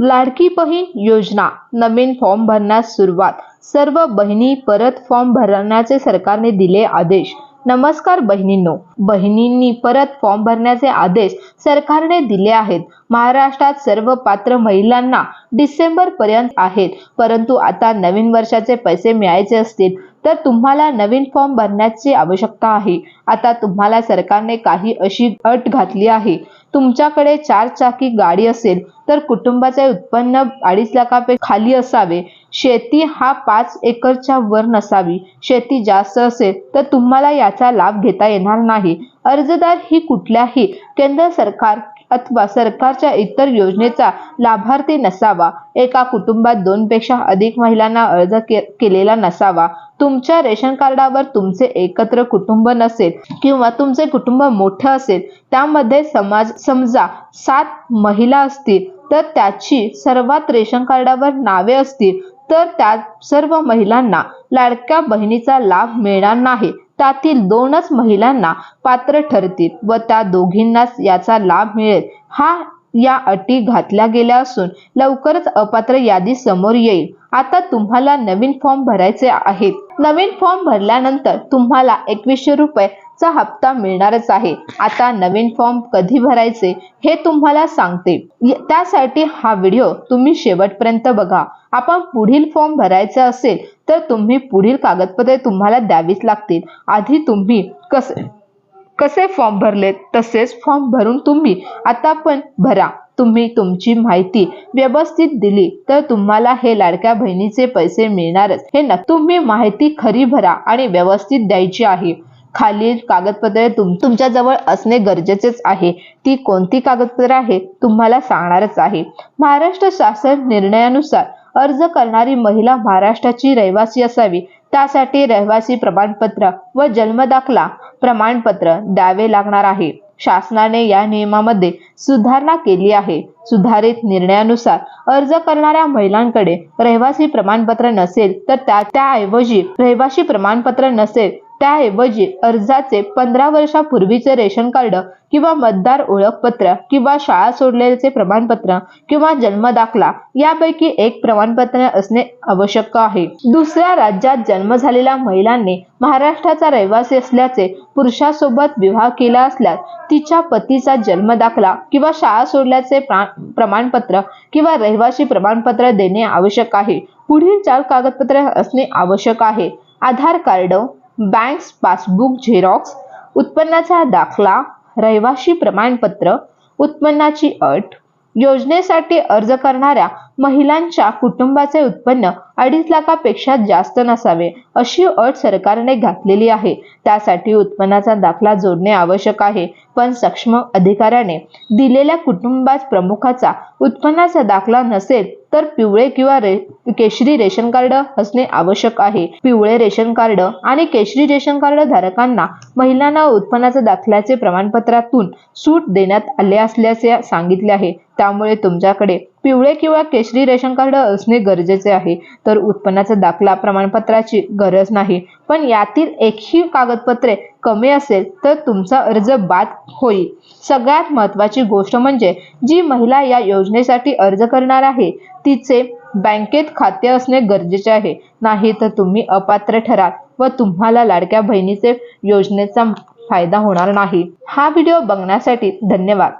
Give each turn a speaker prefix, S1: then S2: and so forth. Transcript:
S1: लाडकी बहीण योजना नवीन फॉर्म भरण्यास सुरुवात. सर्व बहिणी परत फॉर्म भरण्याचे सरकारने दिले आदेश. नमस्कार बहिणींनो. बहिणींनी परत फॉर्म भरण्याचे आदेश सरकारने दिले आहेत. महाराष्ट्रात सर्व पात्र महिलांना डिसेंबर पर्यंत आहेत. परंतु आता नवीन वर्षाचे पैसे मिळायचे असतील तर तुम्हाला नवीन फॉर्म भरण्याची आवश्यकता आहे. आता तुम्हाला सरकारने काही अशी अट घातली आहे. तुमच्याकडे चार चाकी गाडी असेल तर कुटुंबाचे उत्पन्न अडीच लाखापेक्षा खाली असावे. शेती हा पाच एकरच्या वर नसावी. शेती जास्त असेल तर तुम्हाला याचा लाभ घेता येणार नाही. अर्जदार ही कुठल्याही केंद्र सरकार अथवा सरकारच्या इतर योजनेचा लाभार्थी नसावा. एका कुटुंबात दोन पेक्षा अधिक महिलांना अर्ज के केलेला नसावा. तुमच्या रेशन कार्डावर तुमचे एकत्र कुटुंब नसेल किंवा तुमचे कुटुंब मोठं असेल त्यामध्ये समाज समजा सात महिला असतील तर त्याची सर्वात रेशन कार्डावर नावे असतील तर त्या सर्व महिलांना लाडक्या बहिणीचा लाभ मिळणार नाही. त्यातील दोनच महिलांना पात्र ठरतील व त्या दोघींनाच याचा लाभ मिळेल. हा या अटी घातल्या गेल्या असून लवकरच अपात्र यादी समोर येईल. आता तुम्हाला नवीन फॉर्म भरायचे आहेत. नवीन फॉर्म भरल्यानंतर तुम्हाला एकवीसशे रुपये चा हप्ता मिळणारच आहे. आता नवीन फॉर्म कधी भरायचे हे तुम्हाला सांगते. त्यासाठी हा व्हिडिओ तुम्ही शेवटपर्यंत बघा. आपण पुढील फॉर्म भरायचा असेल तर तुम्ही पुढील कागदपत्रे तुम्हाला द्यावीच लागतील. आधी तुम्ही कसे कसे फॉर्म भरले तसेच फॉर्म भरून तुम्ही आता पण भरा. तुम्ही तुमची माहिती व्यवस्थित दिली तर तुम्हाला हे लाडक्या बहिणीचे पैसे मिळणारच. हे न तुम्ही माहिती खरी भरा आणि व्यवस्थित द्यायची आहे. खालील कागदपत्रे तुम तुमच्या जवळ असणे गरजेचेच आहे. ती कोणती कागदपत्रे आहेत तुम्हाला सांगणारच आहे. महाराष्ट्र शासन निर्णयानुसार अर्ज करणारी महिला महाराष्ट्राची रहिवासी असावी. त्यासाठी रहिवासी प्रमाणपत्र व जन्मदाखला प्रमाणपत्र द्यावे लागणार आहे. शासनाने या नियमामध्ये सुधारणा केली आहे. सुधारित निर्णयानुसार अर्ज करणाऱ्या महिलांकडे रहिवासी प्रमाणपत्र नसेल तर त्या त्याऐवजी रहिवासी प्रमाणपत्र नसेल त्याऐवजी अर्जाचे पंधरा वर्षापूर्वीचे रेशन कार्ड किंवा मतदार ओळखपत्र किंवा शाळा सोडलेले प्रमाणपत्र किंवा जन्मदाखला यापैकी एक प्रमाणपत्र असणे आवश्यक आहे. दुसऱ्या राज्यात जन्म झालेल्या महिलांनी महाराष्ट्राचा रहिवासी असल्याचे पुरुषासोबत विवाह केला असल्यास तिच्या पतीचा जन्मदाखला किंवा शाळा सोडल्याचे प्रमाणपत्र किंवा रहिवासी प्रमाणपत्र देणे आवश्यक आहे. पुढील चार कागदपत्रे असणे आवश्यक आहे. Aadhaar card bank passbook xerox उत्पन्नाचा दाखला रहिवासी प्रमाणपत्र उत्पन्नाची अट योजनेसाठी अर्ज करणाऱ्या महिलांच्या कुटुंबाचे उत्पन्न अडीच लाखापेक्षा जास्त नसावे अशी अट सरकारने घातलेली आहे. त्यासाठी उत्पन्नाचा दाखला जोडणे आवश्यक आहे पण सक्षम अधिकाऱ्याने दिलेल्या कुटुंबात प्रमुखाचा उत्पन्नाचा दाखला नसेल तर पिवळे किंवा रे केशरी रेशन कार्ड असणे आवश्यक आहे. पिवळे रेशन कार्ड आणि केशरी रेशन कार्ड धारकांना महिलांना उत्पन्नाच्या दाखल्याचे प्रमाणपत्रातून सूट देण्यात आले असल्याचे सांगितले आहे. त्यामुळे तुमच्याकडे पिवळे किंवा केशरी रेशन कार्ड असणे गरजेचे आहे. तर उत्पन्नाचा दाखला प्रमाणपत्राची गरज नाही. पण यातील एकही कागदपत्रे कमी असेल तर तुमचा अर्ज बाद होईल. सगळ्यात महत्त्वाची गोष्ट म्हणजे जी महिला या योजनेसाठी अर्ज करणार आहे तिचे बँकेत खाते असणे गरजेचे आहे. नाही तर तुम्ही अपात्र ठराल व तुम्हाला लाडक्या बहिणीचे योजनेचा फायदा होणार नाही. हा व्हिडिओ बघण्यासाठी धन्यवाद.